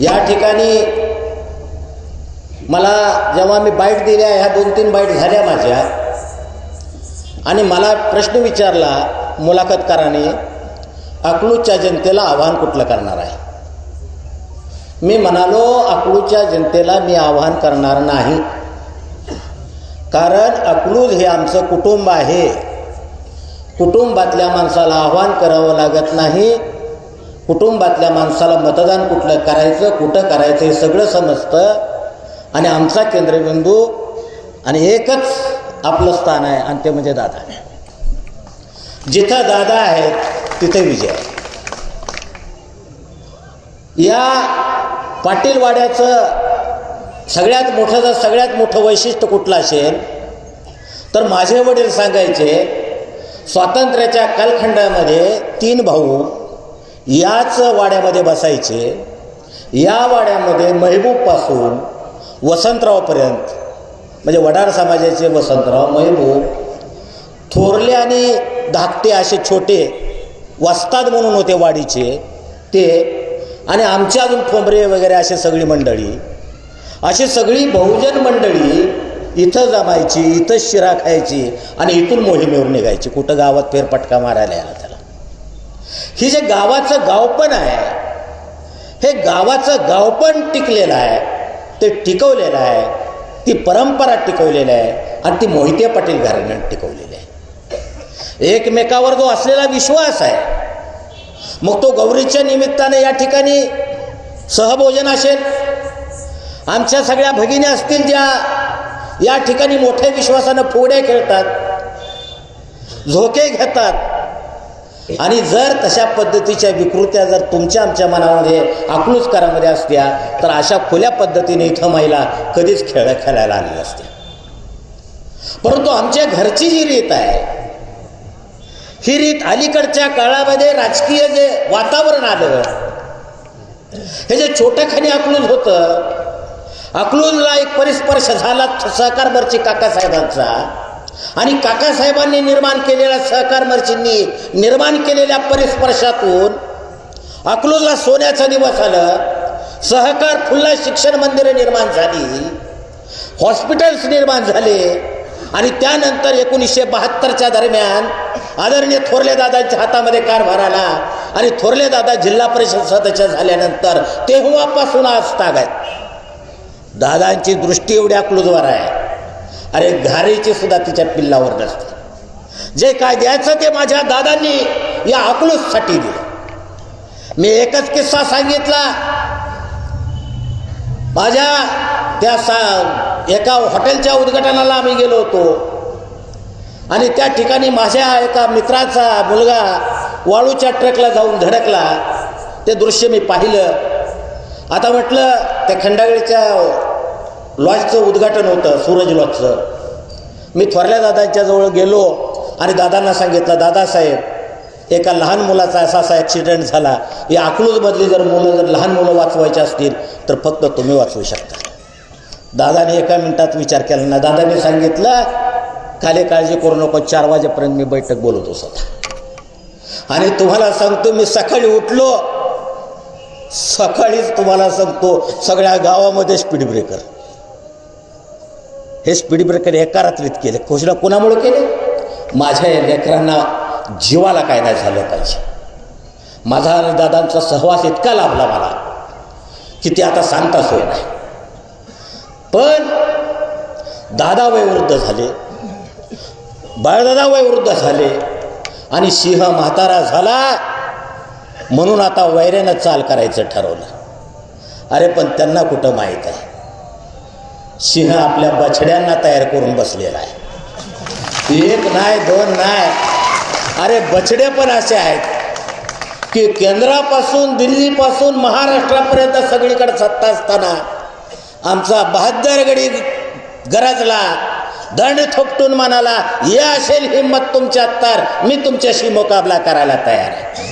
या ठिकाणी मला जेव्हा मी बाईट दिल्या ह्या दोन तीन बाईट झाल्या माझ्या आणि मला प्रश्न विचारला मुलाखतकाराने अकलूजच्या जनतेला आव्हान कुठलं करणार आहे? मी म्हणालो अकलूजच्या जनतेला मी आव्हान करणार नाही. कारण अकलूज हे आमचं कुटुंब आहे. कुटुंबातल्या माणसाला आव्हान करावं लागत नाही. कुटुंबातल्या माणसाला मतदान कुठलं करायचं कुठं करायचं हे सगळं समजतं. आणि आमचा केंद्रबिंदू आणि एकच आपलं स्थान आहे आणि ते म्हणजे दादा. जिथं दादा आहेत तिथे विजय. या पाटीलवाड्याचं सगळ्यात मोठं जर सगळ्यात मोठं वैशिष्ट्य कुठलं असेल तर माझे वडील सांगायचे स्वातंत्र्याच्या कालखंडामध्ये तीन भाऊ याच वाड्यामध्ये बसायचे या वाड्यामध्ये महबूबपासून वसंतरावपर्यंत म्हणजे वडार समाजाचे वसंतराव महबूब थोरले आणि धाकटे असे छोटे वस्ताद म्हणून होते वाडीचे ते आणि आमच्या अजून ठोंबरे वगैरे असे सगळी मंडळी अशी सगळी बहुजन मंडळी इथं जमायची इथं शिरा खायची आणि इथून मोहिमेवर निघायची. कुठं गावात फेरपटका मारायला ही जे गावाचं गावपण आहे हे गावाचं गावपण टिकलेलं आहे ते टिकवलेलं आहे ती परंपरा टिकवलेली आहे आणि ती मोहिते पाटील घराण्यानं टिकवलेली आहे. एकमेकावर जो असलेला विश्वास आहे मग तो गौरीच्या निमित्ताने या ठिकाणी सहभोजन असेल. आमच्या सगळ्या भगिनी असतील ज्या या ठिकाणी मोठ्या विश्वासानं फुगड्या खेळतात झोके घेतात आणि जर तशा पद्धतीच्या विकृत्या जर तुमच्या आमच्या मनामध्ये अकलूजकारामध्ये असत्या तर अशा खुल्या पद्धतीने इथं महिला कधीच खेळ खेळायला आलेल्या असत्या परंतु आमच्या घरची जी रीत आहे ही रीत अलीकडच्या काळामध्ये राजकीय जे वातावरण आलं हे जे छोटंखानी अकलूज होतं अकलूजला एक परिस्पर्श झाला सहकारबरची काकासाहेबांचा. आणि काकासाहेबांनी निर्माण केलेल्या सहकार मर्चींनी निर्माण केलेल्या परिस्पर्शातून अकलूजला सोन्याचा दिवस आलं. सहकार फुल्ला शिक्षण मंदिरं निर्माण झाली. हॉस्पिटल्स निर्माण झाले. आणि त्यानंतर एकोणीसशे बहात्तरच्या दरम्यान आदरणीय थोरले दादांच्या हातामध्ये कारभार आला. आणि थोरले दादा जिल्हा परिषद सदस्य झाल्यानंतर तेव्हापासून आज ताग आहेत. दादांची दृष्टी एवढ्या अकलूजवर आहे. अरे घारीची सुद्धा तिच्या पिल्लावर नसते. जे काय द्यायचं ते माझ्या दादांनी या अकलूससाठी दिलं. मी एकच किस्सा सांगितला. माझ्या त्या सा एका हॉटेलच्या उद्घाटनाला आम्ही गेलो होतो. आणि त्या ठिकाणी माझ्या एका मित्राचा मुलगा वाळूच्या ट्रकला जाऊन धडकला. ते दृश्य मी पाहिलं. आता म्हटलं त्या खंडागळीच्या लॉजचं उद्घाटन होतं सूरज लॉजचं. मी थोरल्या दादांच्या जवळ गेलो आणि दादांना सांगितलं दादासाहेब एका लहान मुलाचा असा असा ॲक्सिडेंट झाला. या अकलूजमधली जर मुलं जर लहान मुलं वाचवायची असतील तर फक्त तुम्ही वाचवू शकता. दादाने एका मिनिटात विचार केला ना दादाने सांगितलं खाली काळजी करू नको चार वाजेपर्यंत मी बैठक बोलवतो स्वतः. आणि तुम्हाला सांगतो मी सकाळी उठलो. सकाळीच तुम्हाला सांगतो सगळ्या गावामध्ये स्पीड ब्रेकर हे स्पीड ब्रेकर एका रात्रीत केले. घोषणा कोणामुळे केले? माझ्या या लेकरांना जीवाला काय नाही झालं पाहिजे. माझा आणि दादांचा सहवास इतका लाभला मला की ते आता सांगता सोय नाही. पण दादा वयवृद्ध झाले बाळदादा वयवृद्ध झाले आणि सिंह म्हातारा झाला म्हणून आता वैऱ्यानं चाल करायचं ठरवलं. अरे पण त्यांना कुठं माहीत आहे? सिंह आपल्या बछड्यांना तयार करून बसलेला आहे. एक नाही दोन नाही. अरे बछडे पण असे आहेत की केंद्रापासून दिल्लीपासून महाराष्ट्रापर्यंत सगळीकडे सत्ता असताना आमचा बहाद्दरगडी गरजला दंड थोपटून म्हणाला या असेल हिंमत तुमच्या तर मी तुमच्याशी मुकाबला करायला तयार आहे.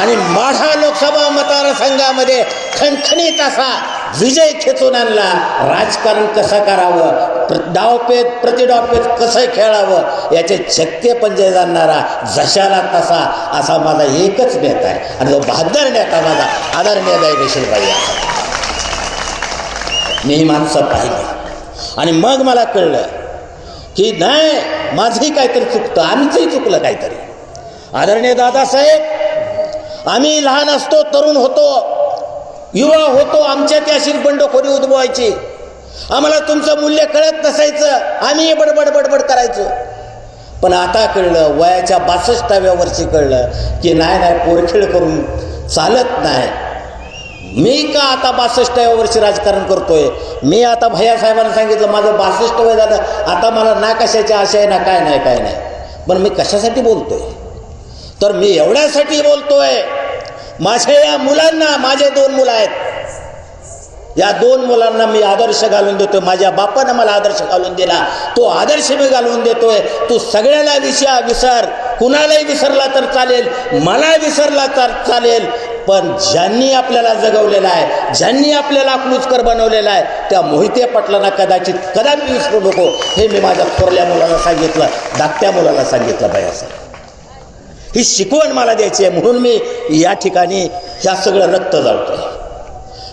आणि माढा लोकसभा मतदारसंघामध्ये खणखणीत असा विजय खेचून आणला. राजकारण कसं करावं? प्र डावपेच प्रतिडावपेच कसं खेळावं? याचे शक्य पंजे जाणणारा जशाला तसा असा माझा एकच नेता आहे. आणि जो बहादर नेता माझा आदरणीय दयदेशीलबाई असा मी ही माणसं पाहिली. आणि मग मला कळलं की नाही माझंही काहीतरी चुकतं आमचंही चुकलं काहीतरी. आदरणीय दादासाहेब आम्ही लहान असतो तरुण होतो. युवा होतो आमच्यात त्या शिरबंडखोरी उद्भवायची. आम्हाला तुमचं मूल्य कळत नसायचं. आम्ही बडबड बडबड करायचो. पण आता कळलं वयाच्या बासष्टाव्या वर्षी कळलं की नाही नाही पोरखेळ करून चालत नाही. मी का आता बासष्टाव्या वर्षी राजकारण करतोय? मी आता भैयासाहेबांना सांगितलं माझं बासष्ट वय झालं. आता मला ना कशाची आशा आहे ना काय नाही काय नाही. पण मी कशासाठी बोलतोय? तर मी एवढ्यासाठी बोलतोय माझ्या या मुलांना माझे दोन मुलं आहेत. या दोन मुलांना मी आदर्श घालून देतो माझ्या बापानं मला आदर्श घालून दिला. तो आदर्श मी घालून देतोय. तू सगळ्याला विषया विसर. कुणालाही विसरला तर चालेल. मला विसरला तर चालेल. पण ज्यांनी आपल्याला जगवलेला आहे ज्यांनी आपल्याला अकलूजकर बनवलेला आहे त्या मोहिते पटलांना कदाचित कदापि विसरू नको. हे मी माझ्या थोरल्या मुलाला सांगितलं धाकट्या मुलाला सांगितलं बायासाहेब ही शिकवण मला द्यायची आहे. म्हणून मी या ठिकाणी ह्या सगळं रक्त जाळतोय.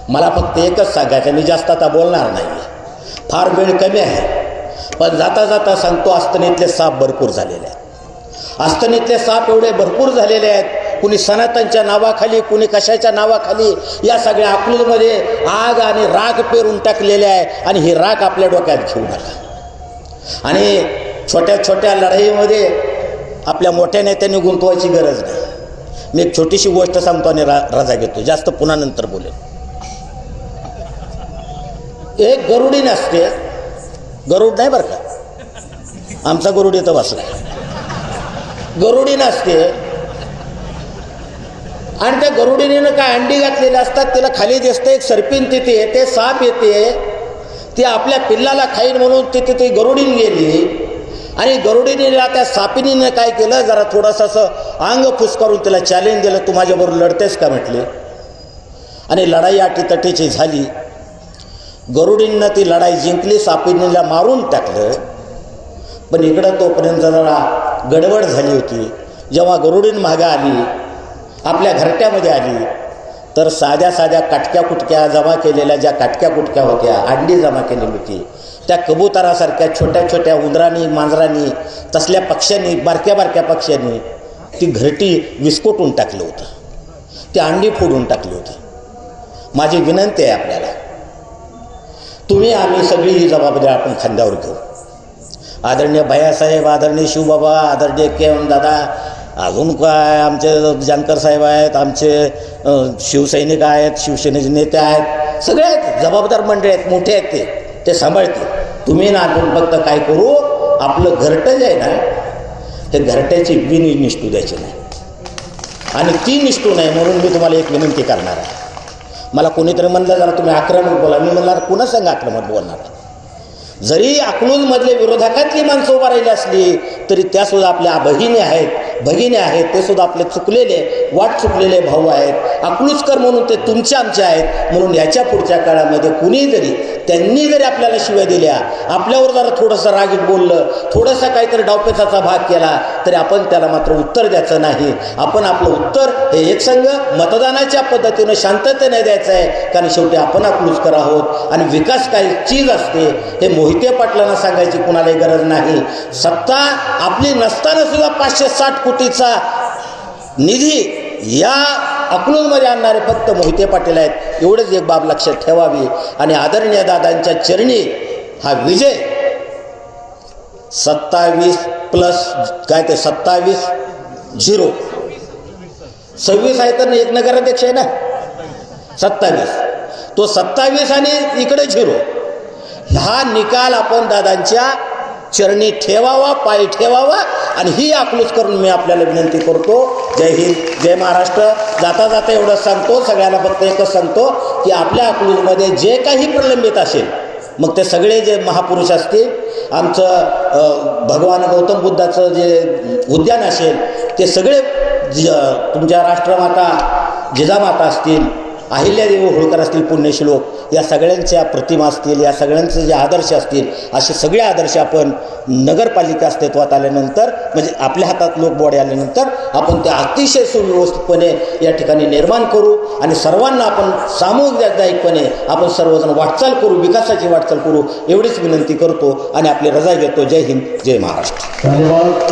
मला फक्त एकच सांगायचं मी जास्त आता बोलणार नाही. फार वेळ कमी आहे. पण जाता जाता सांगतो अस्तनीतले साप भरपूर झालेले आहेत. अस्तनीतले साप एवढे भरपूर झालेले आहेत. कुणी सनातनच्या नावाखाली कुणी कशाच्या नावाखाली या सगळ्या अकलूजमध्ये आग आणि राग पेरून टाकलेले आहे आणि ही राग आपल्या डोक्यात घेऊ नका. आणि छोट्या छोट्या लढाईमध्ये आपल्या मोठ्या नेत्यांनी गुंतवायची गरज नाही. मी एक छोटीशी गोष्ट सांगतो आणि रा रजा घेतो. जास्त पुन्हा नंतर बोलेल एक गरुडी नसते. गरुड नाही बरं का? आमचा गरुड इथं बसला. गरुडी नसते. आणि त्या गरुडीनं काय अंडी घातलेली असतात त्याला खाली दिसतं एक सर्पिन तिथे येते साप येते. ती आपल्या पिल्लाला खाईन म्हणून तिथे ती गरुडीन गेली. आणि गरुडीनेला त्या सापिनीनं काय केलं? जरा थोडंसं असं अंग फुसकारून तिला चॅलेंज दिलं तू माझ्याबरोबर लढतेस का? म्हटले. आणि लढाई अटीतटीची झाली. गरुडींना ती लढाई जिंकली सापिनीला मारून टाकलं. पण इकडं तोपर्यंत जरा गडबड झाली होती. जेव्हा गरुडीन मागं आली आपल्या घरट्यामध्ये आली तर साध्या साध्या काटक्या कुटक्या जमा केलेल्या ज्या काटक्या कुटक्या होत्या अंडी जमा केलेली होती त्या कबुतरासारख्या छोट्या छोट्या उंदरांनी मांजरांनी तसल्या पक्ष्यांनी बारक्या बारक्या पक्ष्यांनी ती घरटी विस्फोटून टाकलं होतं. ती अंडी फोडून टाकली होती. माझी विनंती आहे आपल्याला. तुम्ही आम्ही सगळी ही जबाबदारी आपण खांद्यावर घेऊ. आदरणीय भैयासाहेब आदरणीय शिवबाबा आदरणीय के एम दादा अजून काय आमचे जानकर साहेब आहेत आमचे शिवसैनिक आहेत शिवसेनेचे नेते आहेत सगळे आहेत. जबाबदार मंडळी आहेत मोठे आहेत ते. ते सांभाळतील. तुम्ही ना आपण फक्त काय करू? आपलं घरटं जे आहे ना ते घरट्याची विनी निष्ठू द्यायची नाही. आणि ती निष्ठू नाही म्हणून मी तुम्हाला एक विनंती करणार आहे. मला कोणीतरी म्हणलं जरा तुम्ही आक्रमक बोला. मी म्हणणार कुणा संघ आक्रमक बोलणार? जरी अकलूजमधले विरोधकातली माणसं उभा राहिली असली तरी त्यासुद्धा आपल्या बहिणी आहेत. भगिनी आहेत ते सुद्धा आपले चुकलेले वाट चुकलेले भाऊ आहेत. अकलूजकर म्हणून ते तुमचे आमचे आहेत. म्हणून याच्या पुढच्या काळामध्ये कुणी जरी त्यांनी जरी आपल्याला शिव्या दिल्या आपल्यावर जरा थोडंसं रागीत बोललं थोडंसं काहीतरी डावपेचाचा भाग केला तरी आपण त्याला मात्र उत्तर द्यायचं नाही. आपण आपलं उत्तर हे एकसंघ मतदानाच्या पद्धतीनं शांततेने द्यायचं आहे. कारण शेवटी आपण अकलूजकर आहोत आणि विकास काही चीज असते हे मोहिते पाटलांना सांगायची कुणालाही गरज नाही. सत्ता आपली नसताना सुद्धा पाचशे साठ कोटीचा निधी या अकलूनमध्ये आणणारे फक्त मोहिते पाटील आहेत. एवढंच एक बाब लक्षात ठेवावी आणि आदरणीय दादांच्या चरणी हा विजय सत्तावीस प्लस काय ते सत्तावीस झिरो. सव्वीस आहे तर एक नगराध्यक्ष आहे ना? सत्तावीस. तो सत्तावीस आणि इकडे झिरो. हा निकाल आपण दादांच्या चरणी ठेवावा पाय ठेवावा आणि ही आकलूच करून मी आपल्याला विनंती करतो. जय हिंद जय महाराष्ट्र. जाता जाता एवढंच सांगतो सगळ्यांना फक्त एकच सांगतो की आपल्या अकलूजमध्ये जे काही प्रलंबित असेल मग ते सगळे जे महापुरुष असतील आमचं भगवान गौतम बुद्धाचं जे उद्यान असेल ते सगळे ज तुमच्या राष्ट्रमाता जिजामाता असतील अहिल्यादेवी होळकर असतील पुण्यश्लोक या सगळ्यांच्या प्रतिमा असतील या सगळ्यांचे जे आदर्श असतील असे सगळे आदर्श आपण नगरपालिका अस्तित्वात आल्यानंतर म्हणजे आपल्या हातात लोकबॉडी आल्यानंतर आपण ते अतिशय सुव्यवस्थितपणे या ठिकाणी निर्माण करू आणि सर्वांना आपण सामूहिकदायिकपणे आपण सर्वजण वाटचाल करू विकासाची वाटचाल करू एवढीच विनंती करतो आणि आपली रजा घेतो. जय हिंद जय महाराष्ट्र. धन्यवाद.